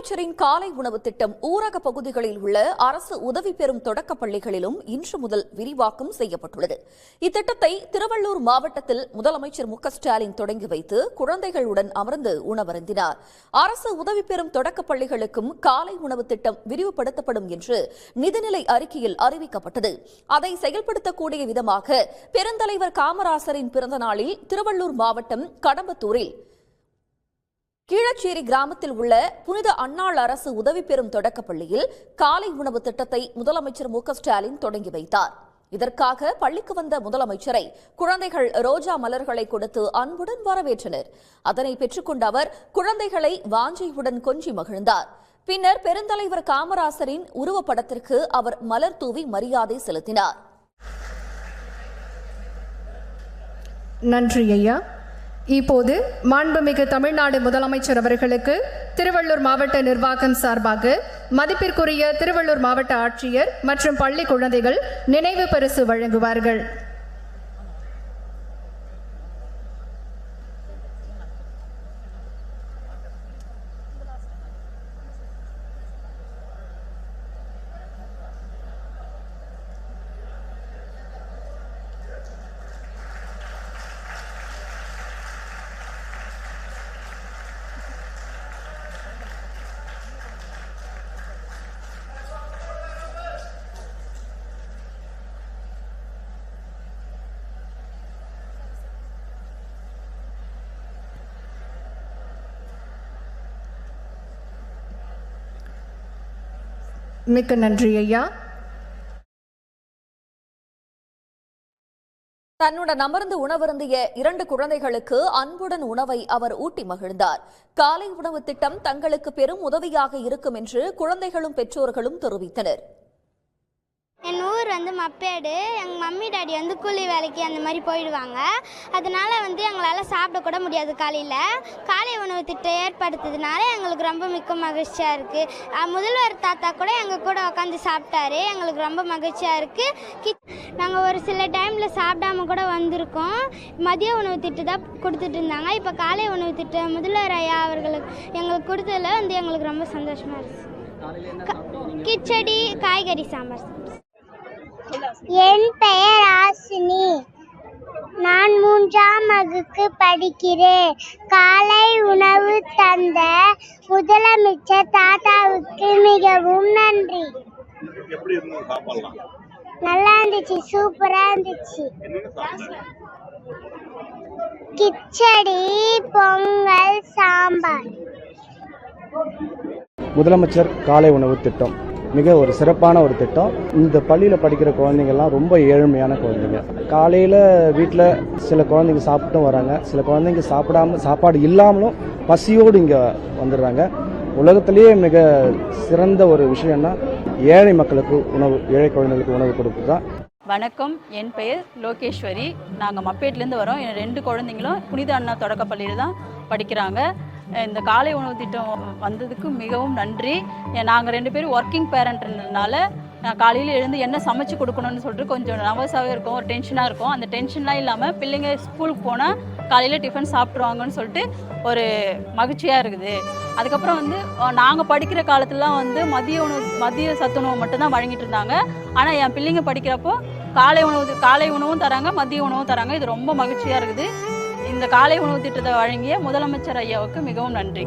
முதலமைச்சரின் காலை உணவு திட்டம் ஊரக பகுதிகளில் உள்ள அரசு உதவி பெறும் தொடக்கப் பள்ளிகளிலும் இன்று முதல் விரிவாக்கம் செய்யப்பட்டுள்ளது. இத்திட்டத்தை திருவள்ளூர் மாவட்டத்தில் முதலமைச்சர் மு ஸ்டாலின் தொடங்கி வைத்து குழந்தைகளுடன் அமர்ந்து உணவருந்தினார். அரசு உதவி பெறும் தொடக்கப் பள்ளிகளுக்கும் காலை உணவு திட்டம் விரிவுபடுத்தப்படும் என்று நிதிநிலை அறிக்கையில் அறிவிக்கப்பட்டது. அதை செயல்படுத்தக்கூடிய விதமாக பெருந்தலைவர் காமராசரின் பிறந்த நாளில் திருவள்ளூர் மாவட்டம் கடம்பத்தூரில் கீழச்சேரி கிராமத்தில் உள்ள புனித அன்னாள் அரசு உதவி பெறும் தொடக்கப்பள்ளியில் காலை உணவு திட்டத்தை முதலமைச்சர் மு ஸ்டாலின் தொடங்கி வைத்தார். இதற்காக பள்ளிக்கு வந்த முதலமைச்சரை குழந்தைகள் ரோஜா மலர்களை கொடுத்து அன்புடன் வரவேற்றனர். அதனை பெற்றுக்கொண்ட அவர் குழந்தைகளை வாஞ்சையுடன் கொஞ்சி மகிழ்ந்தார். பின்னர் பெருந்தலைவர் காமராசரின் உருவப்படத்திற்கு அவர் மலர் தூவி மரியாதை செலுத்தினார். நன்றி ஐயா. இப்போது மாண்புமிகு தமிழ்நாடு முதலமைச்சர் அவர்களுக்கு திருவள்ளூர் மாவட்ட நிர்வாகம் சார்பாக மதிப்பிற்குரிய திருவள்ளூர் மாவட்ட ஆட்சியர் மற்றும் பள்ளி குழந்தைகள் நினைவு பரிசு வழங்குவார்கள். மிக்க நன்றி ஐயா. தன்னுடன் அமர்ந்து உணவருந்திய இரண்டு குழந்தைகளுக்கு அன்புடன் உணவை அவர் ஊட்டி மகிழ்ந்தார். காலை உணவு திட்டம் தங்களுக்கு பெரும் உதவியாக இருக்கும் என்று குழந்தைகளும் பெற்றோர்களும் தெரிவித்தனர். என் ஊர் வந்து மப்பேடு. எங்கள் மம்மி டாடி வந்து கூலி வேலைக்கு அந்த மாதிரி போயிடுவாங்க. அதனால வந்து எங்களால் சாப்பிட கூட முடியாது காலையில். காலை உணவு திட்டம் ஏற்படுத்ததுனால எங்களுக்கு ரொம்ப மிக்க மகிழ்ச்சியாக இருக்குது முதல்வர் தாத்தா கூட எங்கள் கூட உட்காந்து சாப்பிட்டாரு. எங்களுக்கு ரொம்ப மகிழ்ச்சியாக இருக்குது நாங்கள் ஒரு சில டைமில் சாப்பிடாம கூட வந்திருக்கோம். மதிய உணவு திட்டம் தான் கொடுத்துட்டு இருந்தாங்க. இப்போ காலை உணவு திட்டம் முதல்வர் ஐயா அவர்களுக்கு எங்களுக்கு கொடுத்ததில் வந்து எங்களுக்கு ரொம்ப சந்தோஷமாக இருக்குது கிச்சடி காய்கறி சாம்பார். என் பெயர் ஆசினி. நான் மூன்றாம் வகுப்பு படிக்கிறேன். காலை உணவு தந்த முதலமைச்சர் தாத்தாவுக்கு மிகவும் நன்றி. நல்லா இருந்துச்சு சூப்பரா இருந்துச்சு. கிச்சடி பொங்கல் சாம்பார். முதலமைச்சர் காலை உணவு திட்டம். மிக ஒரு சிறப்பான ஒரு திட்டம். இந்த பள்ளியில் படிக்கிற குழந்தைங்கள்லாம் ரொம்ப ஏழ்மையான குழந்தைங்க. காலையில் வீட்டில் சில குழந்தைங்க சாப்பிட்டும் வராங்க. சில குழந்தைங்க சாப்பிடாம சாப்பாடு இல்லாமலும் பசியோடு இங்கே வந்துடுறாங்க. உலகத்திலேயே மிக சிறந்த ஒரு விஷயம்னா ஏழை மக்களுக்கு உணவு ஏழை குழந்தைகளுக்கு உணவு கொடுப்பு தான் வணக்கம். என் பெயர் லோகேஸ்வரி. நாங்கள் மப்பேட்லேருந்து வரோம். என் ரெண்டு குழந்தைங்களும் புனித அண்ணா தொடக்கப்பள்ளியில் தான் படிக்கிறாங்க. இந்த காலை உணவு திட்டம் வந்ததுக்கு மிகவும் நன்றி. நாங்கள் ரெண்டு பேரும் ஒர்க்கிங் பேரண்ட்னால நான் காலையில் எழுந்து என்ன சமைச்சு கொடுக்கணும்னு சொல்லிட்டு கொஞ்சம் நர்வஸாகவே இருக்கும் ஒரு டென்ஷனாக இருக்கும். அந்த டென்ஷன்லாம் இல்லாமல் பிள்ளைங்க ஸ்கூலுக்கு போனால் காலையில் டிஃபன் சாப்பிட்ருவாங்கன்னு சொல்லிட்டு ஒரு மகிழ்ச்சியாக இருக்குது. அதுக்கப்புறம் வந்து நாங்கள் படிக்கிற காலத்துலலாம் வந்து மதிய உணவு மதிய சத்துணவு மட்டும்தான் வழங்கிட்டு இருந்தாங்க. ஆனால் என் பிள்ளைங்க படிக்கிறப்போ காலை உணவு காலை உணவும் தராங்க மதிய உணவும் தராங்க. இது ரொம்ப மகிழ்ச்சியாக இருக்குது. இந்த காலை உணவு திட்டத்தை வழங்கிய முதலமைச்சர் ஐயாவுக்கு மிகவும் நன்றி.